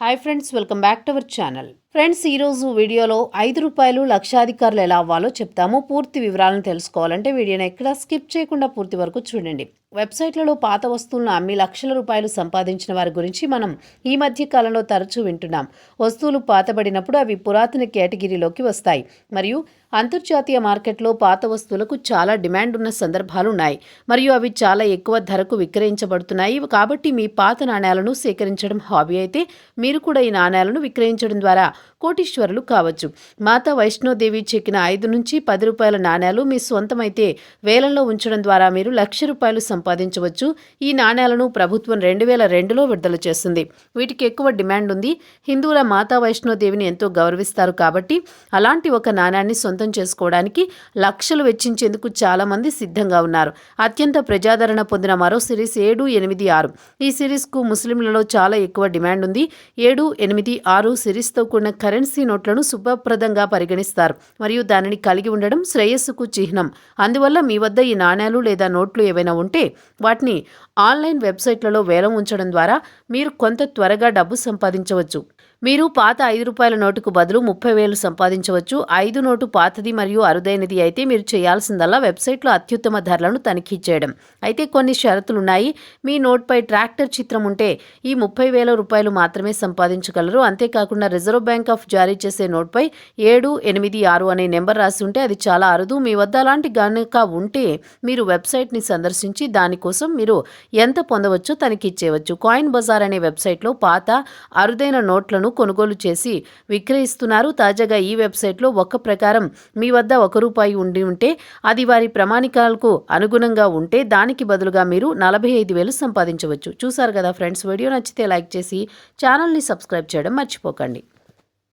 Hi friends welcome back to our channel friends ఈరోజు వీడియోలో ఐదు రూపాయలు లక్షాధికారులు ఎలా అవ్వాలో చెప్తాము. పూర్తి వివరాలను తెలుసుకోవాలంటే వీడియోని ఎక్కడ స్కిప్ చేయకుండా పూర్తి వరకు చూడండి. వెబ్సైట్లలో పాత వస్తువులను అమ్మి లక్షల రూపాయలు సంపాదించిన వారి గురించి మనం ఈ మధ్య కాలంలో తరచూ వింటున్నాం. వస్తువులు పాతబడినప్పుడు అవి పురాతన కేటగిరీలోకి వస్తాయి. మరియు అంతర్జాతీయ మార్కెట్లో పాత వస్తువులకు చాలా డిమాండ్ ఉన్న సందర్భాలు ఉన్నాయి. మరియు అవి చాలా ఎక్కువ ధరకు విక్రయించబడుతున్నాయి. కాబట్టి మీ పాత నాణ్యాలను సేకరించడం హాబీ అయితే మీరు కూడా ఈ నాణ్యాలను విక్రయించడం ద్వారా కోటీశ్వరులు కావచ్చు. మాతా వైష్ణోదేవి చెక్కిన ఐదు నుంచి పది రూపాయల నాణ్యాలు మీ సొంతమైతే వేలంలో ఉంచడం ద్వారా మీరు లక్ష రూపాయలు సంపాదించవచ్చు. ఈ నాణ్యాలను ప్రభుత్వం రెండు వేల రెండులో విడుదల చేస్తుంది వీటికి ఎక్కువ డిమాండ్ ఉంది హిందువుల మాతా వైష్ణోదేవిని ఎంతో గౌరవిస్తారు కాబట్టి అలాంటి ఒక నాణ్యాన్ని సొంతం చేసుకోవడానికి లక్షలు వెచ్చించేందుకు చాలా మంది సిద్ధంగా ఉన్నారు. అత్యంత ప్రజాదరణ పొందిన మరో సిరీస్ ఏడు ఎనిమిది ఆరు. ఈ సిరీస్కు ముస్లింలలో చాలా ఎక్కువ డిమాండ్ ఉంది ఏడు ఎనిమిది ఆరు సిరీస్తో కూడిన కరెన్సీ నోట్లను శుభప్రదంగా పరిగణిస్తారు. మరియు దానిని కలిగి ఉండడం శ్రేయస్సుకు చిహ్నం. అందువల్ల మీ వద్ద ఈ నాణ్యాలు లేదా నోట్లు ఏవైనా ఉంటే వాటిని ఆన్లైన్ వెబ్సైట్లలో వేలం ఉంచడం ద్వారా మీరు కొంత త్వరగా డబ్బు సంపాదించవచ్చు. మీరు పాత ఐదు రూపాయల నోటుకు బదులు ముప్పై వేలు సంపాదించవచ్చు. ఐదు నోటు పాతది మరియు అరుదైనది అయితే మీరు చేయాల్సిందల్లా వెబ్సైట్లో అత్యుత్తమ ధరలను తనిఖీ చేయడం. అయితే కొన్ని షరతులు ఉన్నాయి మీ నోట్పై ట్రాక్టర్ చిత్రం ఉంటే ఈ ముప్పై వేల రూపాయలు మాత్రమే సంపాదించగలరు. అంతేకాకుండా రిజర్వ్ బ్యాంక్ ఆఫ్ జారీ చేసే నోట్పై ఏడు ఎనిమిది ఆరు అనే నెంబర్ రాసి ఉంటే అది చాలా అరుదు. మీ వద్ద అలాంటి గనుక ఉంటే మీరు వెబ్సైట్ని సందర్శించి దానికోసం మీరు ఎంత పొందవచ్చో తనిఖీ చేయవచ్చు. కాయిన్ బజార్ అనే వెబ్సైట్లో పాత అరుదైన నోట్లను కొనుగోలు చేసి విక్రయిస్తున్నారు. తాజాగా ఈ వెబ్సైట్లో ఒక్క ప్రకారం మీ వద్ద ఒక రూపాయి ఉండి ఉంటే అది వారి ప్రమాణికాలకు అనుగుణంగా ఉంటే దానికి బదులుగా మీరు నలభై ఐదు వేలు సంపాదించవచ్చు. చూసారు కదా ఫ్రెండ్స్ వీడియో నచ్చితే లైక్ చేసి ఛానల్ని సబ్స్క్రైబ్ చేయడం మర్చిపోకండి.